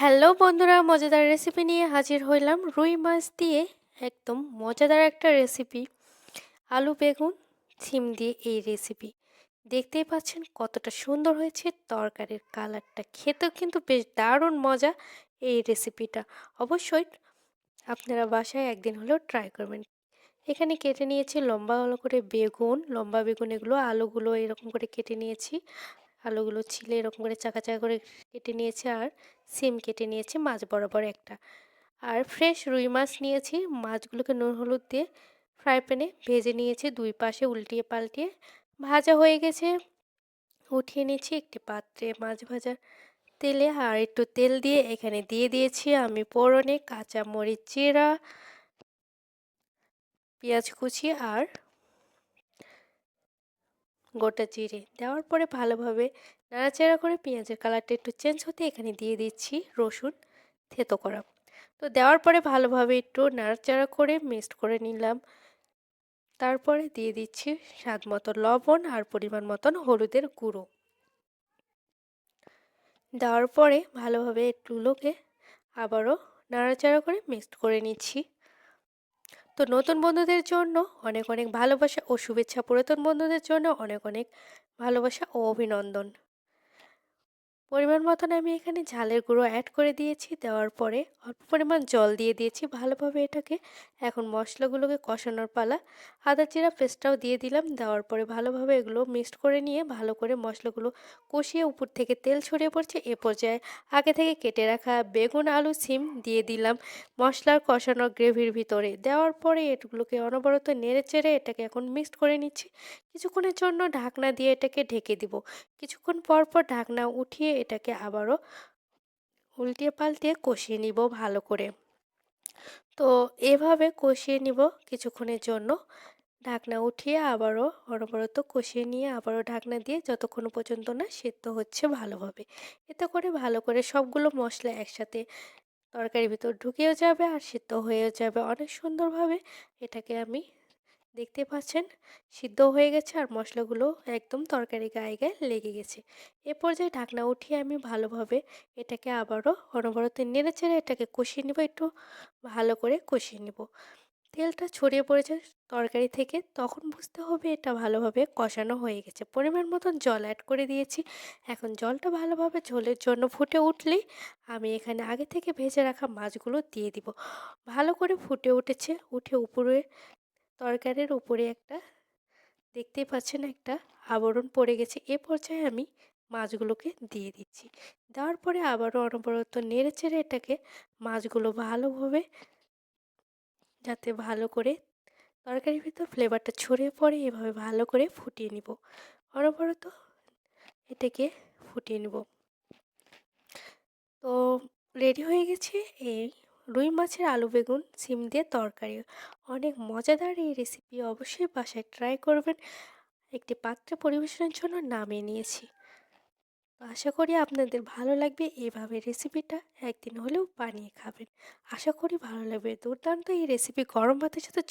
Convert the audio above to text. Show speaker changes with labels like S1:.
S1: Hello বন্ধুরা, মজাদার recipe নিয়ে হাজির হইলাম। রুই মাছ দিয়ে একদম মজাদার একটা রেসিপি আলু, বেগুন সিম দিয়ে এই রেসিপি দেখতেই পাচ্ছেন কতটা সুন্দর হয়েছে, তরকারির কালারটা খেতেও কিন্তু বেশ দারুণ মজা এই রেসিপিটা অবশ্যই আপনারা বাসায় একদিন হলেও ট্রাই করবেন। এখানে কেটে নিয়েছি লম্বা করে বেগুন, লম্বা বেগুন এগুলো, আলুগুলো এরকম করে কেটে নিয়েছি। আলুগুলো ছিলে, এরকম করে চাকা চাকা করে কেটে নিয়েছি আর সিম কেটে নিয়েছি মাছ বরাবর একটা। আর ফ্রেশ রুই মাছ নিয়েছি, মাছগুলোকে নুন হলুদ দিয়ে ফ্রাই প্যানে ভেজে নিয়েছি, দুই পাশে উল্টিয়ে পাল্টিয়ে। ভাজা হয়ে গেছে। উঠিয়ে নিয়েছি একটি পাত্রে মাছ ভাজার তেলে আর একটু তেল দিয়ে এখানে দিয়ে দিয়েছি আমি পোড়নে কাঁচা মরিচ চিরা পেঁয়াজ কুচি আর গোটা জিরে দেওয়ার পরে ভালোভাবে নাড়াচাড়া করে পেঁয়াজের কালারটা একটু চেঞ্জ হতে এখানে দিয়ে দিচ্ছি রসুন থেতো করা। তো দেওয়ার পরে ভালোভাবে একটু নাড়াচাড়া করে মিক্সড করে নিলাম। তারপরে দিয়ে দিচ্ছি স্বাদ মতো লবণ আর পরিমাণ মতন হলুদের গুঁড়ো। দেওয়ার পরে ভালোভাবে একটুগুলোকে আবারও নাড়াচাড়া করে মিক্সড করে নিচ্ছি। তো নতুন বন্ধুদের জন্য অনেক অনেক ভালোবাসা ও শুভেচ্ছা পুরাতন বন্ধুদের জন্য অনেক অনেক ভালোবাসা ও অভিনন্দন। পরিমাণ মতন আমি এখানে ঝালের গুঁড়ো অ্যাড করে দিয়েছি। দেওয়ার পরে অল্প পরিমাণ জল দিয়ে দিয়েছি ভালোভাবে এটাকে। এখন মশলাগুলোকে কষানোর পালা। আদা জিরা পেস্টটাও দিয়ে দিলাম। দেওয়ার পরে ভালোভাবে এগুলো মিক্সড করে নিয়ে ভালো করে মশলাগুলো কষিয়ে উপর থেকে তেল ছড়িয়ে পড়ছে। এ পর্যায়ে আগে থেকে কেটে রাখা বেগুন, আলু, সিম দিয়ে দিলাম মশলার কষানো গ্রেভির ভিতরে। দেওয়ার পরে এগুলোকে অনবরত নেড়ে চেড়ে এটাকে এখন মিক্সড করে নিচ্ছি। কিছুক্ষণের জন্য ঢাকনা দিয়ে এটাকে ঢেকে দিব। কিছুক্ষণ পর পর ঢাকনা উঠিয়ে এটাকে আবারও উল্টিয়ে পাল্টিয়ে কষিয়ে নিব ভালো করে। তো এভাবে কষিয়ে নিব কিছুক্ষণের জন্য। ঢাকনা উঠিয়ে আবারও অনবরত কষিয়ে নিয়ে আবারও ঢাকনা দিয়ে যতক্ষণ পর্যন্ত না সেদ্ধ হচ্ছে ভালোভাবে। এতে করে ভালো করে সবগুলো মশলা একসাথে তরকারির ভিতর ঢুকেও যাবে আর সিদ্ধ হয়েও যাবে। অনেক সুন্দরভাবে এটাকে আমি দেখতে পাচ্ছেন, সিদ্ধ হয়ে গেছে আর মশলাগুলো একদম তরকারি গায়ে গায়ে লেগে গেছে। এ পর্যায়ে ঢাকনা উঠিয়ে আমি ভালোভাবে এটাকে আবারও অনবরত নেড়ে চেড়ে এটাকে কষিয়ে নেব, একটু ভালো করে কষিয়ে নেব। তেলটা ছড়িয়ে পড়েছে তরকারি থেকে, তখন বুঝতে হবে এটা ভালোভাবে কষানো হয়ে গেছে। পরিমাণ মতন জল অ্যাড করে দিয়েছি। এখন জলটা ভালোভাবে ঝোলের জন্য ফুটে উঠলেই আমি এখানে আগে থেকে ভেজে রাখা মাছগুলো দিয়ে দিব। ভালো করে ফুটে উঠেছে, উঠে উপরে তরকারির উপরে একটা দেখতে পাচ্ছেন একটা আবরণ পড়ে গেছে। এ পর্যায়ে আমি মাছগুলোকে দিয়ে দিচ্ছি। দেওয়ার পরে আবারও অনবরত নেড়ে চেড়ে এটাকে মাছগুলো ভালোভাবে, যাতে ভালো করে তরকারির ভিতর ফ্লেভারটা ছড়িয়ে পড়ে, এভাবে ভালো করে ফুটিয়ে নিব। অনবরত এটাকে ফুটিয়ে নিব। তো রেডি হয়ে গেছে এই রুই মাছের আলু বেগুন, সিম দিয়ে তরকারি। অনেক মজাদার এই রেসিপি অবশ্যই বাসায় ট্রাই করবেন। একটি পাত্রে পরিবেশনের জন্য নামিয়ে নিয়েছি। আশা করি আপনাদের ভালো লাগবে এভাবে রেসিপিটা একদিন হলেও বানিয়ে খাবেন। আশা করি ভালো লাগবে। দুর্দান্ত এই রেসিপি গরম ভাতের সাথে